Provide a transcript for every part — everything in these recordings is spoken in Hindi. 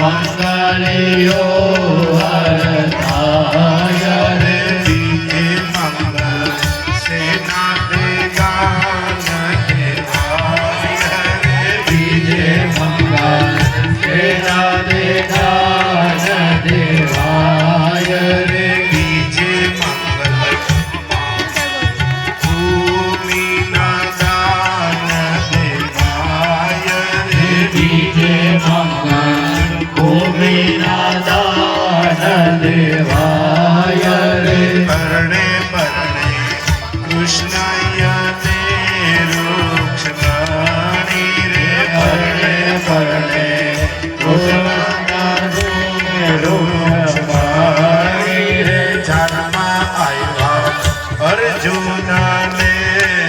મંગલ્યો હર देवाय रे परणे परणे कृष्णाय ते रुक्षणी रे। परणे परणे अर्जुनाने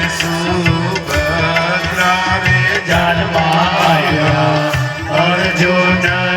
सुभद्रा रे। जन्माया अर्जुना